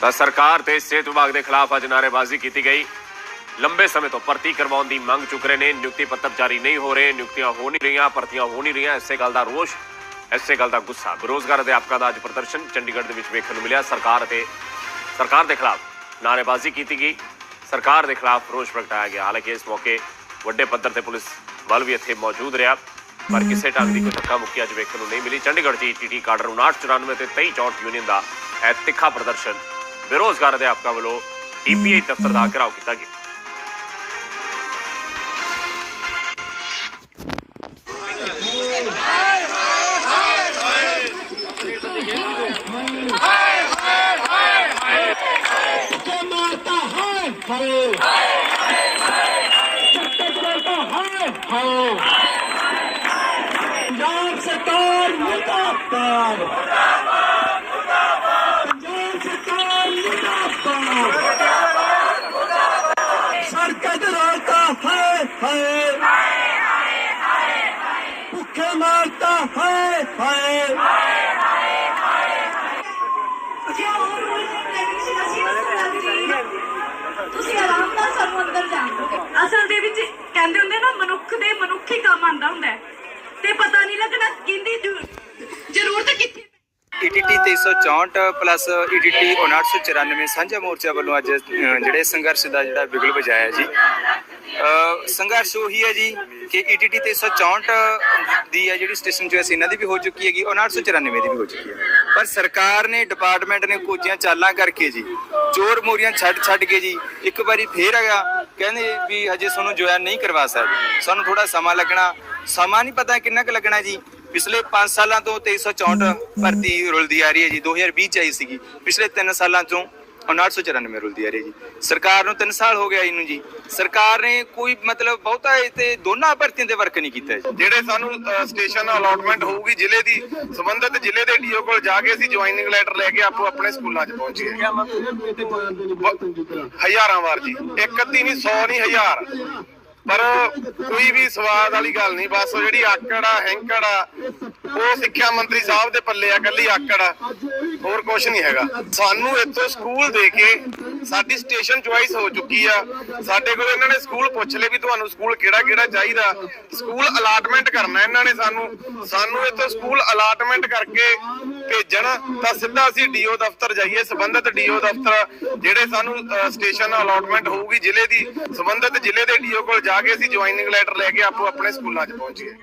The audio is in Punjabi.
ਤਾਂ ਸਰਕਾਰ ਤੇ ਸਿਹਤ ਵਿਭਾਗ ਦੇ ਖਿਲਾਫ ਅੱਜ ਨਾਅਰੇਬਾਜ਼ੀ ਕੀਤੀ ਗਈ। ਲੰਬੇ ਸਮੇਂ ਤੋਂ ਭਰਤੀ ਕਰਵਾਉਣ ਦੀ ਮੰਗ ਚੁੱਕ ਰਹੇ ਨੇ। ਨਿਯੁਕਤੀ ਪੱਤਰ ਜਾਰੀ ਨਹੀਂ ਹੋ ਰਹੇ, ਨਿਯੁਕਤੀਆਂ ਹੋ ਨਹੀਂ ਰਹੀਆਂ, ਭਰਤੀਆਂ ਹੋ ਨਹੀਂ ਰਹੀਆਂ। ਇਸੇ ਗੱਲ ਦਾ ਰੋਸ਼, ਇਸੇ ਗੱਲ ਦਾ ਗੁੱਸਾ। ਬੇਰੋਜ਼ਗਾਰ ਅਧਿਆਪਕਾਂ ਦਾ ਅੱਜ ਪ੍ਰਦਰਸ਼ਨ ਚੰਡੀਗੜ੍ਹ ਦੇ ਵਿੱਚ ਵੇਖਣ ਨੂੰ ਮਿਲਿਆ। ਸਰਕਾਰ ਅਤੇ ਸਰਕਾਰ ਦੇ ਖਿਲਾਫ ਨਾਅਰੇਬਾਜ਼ੀ ਕੀਤੀ ਗਈ। ਸਰਕਾਰ ਦੇ ਖਿਲਾਫ ਰੋਸ਼ ਪ੍ਰਗਟਾਇਆ ਗਿਆ। ਹਾਲਾਂਕਿ ਇਸ ਮੌਕੇ ਵੱਡੇ ਪੱਧਰ ਤੇ ਪੁਲਿਸ ਬਲ ਵੀ ਇੱਥੇ ਮੌਜੂਦ ਰਿਹਾ। ਪਰ ਕਿਸੇ ਢੰਗ ਦੀ ਕੋਈ ਧੱਕਾ ਮੁੱਕੀ ਅੱਜ ਵੇਖਣ ਨੂੰ ਨਹੀਂ ਮਿਲੀ। ਚੰਡੀਗੜ੍ਹ 'ਚ ਈਟੀਟੀ ਕਾਡਰ 5994 ਤੇ 2364 ਯੂਨੀਅਨ ਦਾ ਇਹ ਤਿੱਖਾ ਪ੍ਰਦਰਸ਼ਨ बेरोजगार थे आपका वो ईपीआई दफ्तर का घेराव किया गया ਅਸਲ ਦੇ ਵਿੱਚ ਕਹਿੰਦੇ ਹੁੰਦੇ ਨਾ ਮਨੁੱਖ ਦੇ ਮਨੁੱਖੀ ਕੰਮ ਆਂਦਾ ਹੁੰਦਾ ਤੇ ਪਤਾ ਨਹੀਂ ਲੱਗਣਾ ਕਿੰਦੀ ਜ਼ਰੂਰਤ ਕਿੱਥੇ ਈਟੀਟੀ 364 ਪਲੱਸ ਈਟੀਟੀ 5994 ਸਾਂਝਾ ਮੋਰਚਾ ਵੱਲੋਂ ਅੱਜ ਜਿਹੜੇ ਸੰਘਰਸ਼ ਦਾ ਜਿਹੜਾ ਬਿਗਲ ਵਜਾਇਆ ਜੀ। ਸੰਘਰਸ਼ ਉਹੀ ਹੈ ਜੀ ਕਿ ਈਟੀਟੀ 364 ਦੀ ਹੈ ਜਿਹੜੀ ਸਟੇਸ਼ਨ ਚੋਇਸ ਇਹਨਾਂ ਦੀ ਵੀ ਹੋ ਚੁੱਕੀ ਹੈਗੀ 5994 ਦੀ ਵੀ ਹੋ ਚੁੱਕੀ ਹੈ। ਪਰ ਸਰਕਾਰ ਨੇ, ਡਿਪਾਰਟਮੈਂਟ ਨੇ ਕੋਚੀਆਂ ਚਾਲਾਂ ਕਰਕੇ ਜੀ, ਚੋਰ ਮੋਰੀਆਂ ਛੱਡ ਛੱਡ ਕੇ ਜੀ, ਇੱਕ ਵਾਰੀ ਫੇਰ ਆਇਆ ਕਹਿੰਦੇ ਵੀ ਹਜੇ ਤੁਹਾਨੂੰ ਜੁਆਇਨ ਨਹੀਂ ਕਰਵਾ ਸਕਦੇ। ਸਾਨੂੰ ਥੋੜਾ ਸਮਾਂ ਲੱਗਣਾ, ਸਮਾਂ ਨਹੀਂ ਪਤਾ ਕਿੰਨਾ ਕੁ ਲੱਗਣਾ ਜੀ। ਪਿਛਲੇ 5 ਸਾਲਾਂ ਤੋਂ 2364 ਭਰਤੀ ਰੁਲਦੀ ਆ ਰਹੀ ਹੈ ਜੀ 2020 ਚ ਆਈ ਸੀਗੀ। ਪਿਛਲੇ 3 ਸਾਲਾਂ ਤੋਂ 5994 ਰੁਲਦੀ ਆ ਰਹੀ ਹੈ ਜੀ। ਸਰਕਾਰ ਨੂੰ 3 ਸਾਲ ਹੋ ਗਿਆ ਇਹਨੂੰ ਜੀ। ਸਰਕਾਰ ਨੇ ਕੋਈ ਮਤਲਬ ਬਹੁਤਾ ਇਹ ਤੇ ਦੋਨਾਂ ਭਰਤੀਆਂ ਤੇ ਵਰਕ ਨਹੀਂ ਕੀਤਾ ਜੀ। ਜਿਹੜੇ ਸਾਨੂੰ ਸਟੇਸ਼ਨ ਅਲਾਟਮੈਂਟ ਹੋਊਗੀ ਜ਼ਿਲ੍ਹੇ ਦੀ ਸੰਬੰਧਿਤ ਜ਼ਿਲ੍ਹੇ ਦੇ ਡੀਓ ਕੋਲ ਜਾ ਕੇ ਅਸੀਂ ਜੁਆਇਨਿੰਗ ਲੈਟਰ ਲੈ ਕੇ ਆਪੋ ਆਪਣੇ ਸਕੂਲਾਂ 'ਚ ਪਹੁੰਚੀਏ ਹਜ਼ਾਰਾਂ ਵਾਰ ਜੀ। ਇੱਕ ਅੱਧੀ ਨਹੀਂ 100 ਨਹੀਂ ਹਜ਼ਾਰ। ਪਰ ਕੋਈ ਵੀ ਸਵਾਦ ਵਾਲੀ ਗੱਲ ਨਹੀਂ, ਬਸ ਉਹ ਜਿਹੜੀ ਆਕੜ ਆ, ਹੈਂਕੜ ਆ, ਉਹ ਸਿੱਖਿਆ ਮੰਤਰੀ ਸਾਹਿਬ ਦੇ ਪੱਲੇ ਆ, ਕੱਲੀ ਆਕੜ ਆ, ਹੋਰ ਕੁਝ ਨਹੀਂ ਹੈਗਾ। ਸਾਨੂੰ ਇੱਥੋਂ ਸਕੂਲ ਦੇ ਕੇ ਸਾਡੀ ਸਟੇਸ਼ਨ ਚੁਆਇਸ ਹੋ ਚੁੱਕੀ ਆ। ਸਾਡੇ ਕੋਲ ਇਹਨਾਂ ਨੇ ਸਕੂਲ ਪੁੱਛ ਲਏ ਵੀ ਤੁਹਾਨੂੰ ਸਕੂਲ ਕਿਹੜਾ ਕਿਹੜਾ ਚਾਹੀਦਾ? ਸਕੂਲ ਅਲਾਟਮੈਂਟ ਕਰਨਾ ਇਹਨਾਂ ਨੇ ਸਾਨੂੰ। ਸਾਨੂੰ ਇੱਥੋਂ ਸਕੂਲ ਅਲਾਟਮੈਂਟ ਕਰਕੇ ਭੇਜਣ, ਤਾਂ ਸਿੱਧਾ ਅਸੀਂ ਡੀਓ ਦਫ਼ਤਰ ਜਾਈਏ। ਸੰਬੰਧਿਤ ਡੀਓ ਦਫ਼ਤਰ ਜਿਹੜੇ ਸਾਨੂੰ ਸਟੇਸ਼ਨ ਅਲਾਟਮੈਂਟ ਹੋਊਗੀ ਜ਼ਿਲ੍ਹੇ ਦੀ, ਸੰਬੰਧਿਤ ਜ਼ਿਲ੍ਹੇ ਦੇ ਡੀਓ ਕੋਲ ਜਾ ਕੇ ਅਸੀਂ ਜੁਆਇਨਿੰਗ ਲੈਟਰ ਲੈ ਕੇ ਆਪੋ ਆਪਣੇ ਸਕੂਲਾਂ 'ਚ ਪਹੁੰਚੀਏ।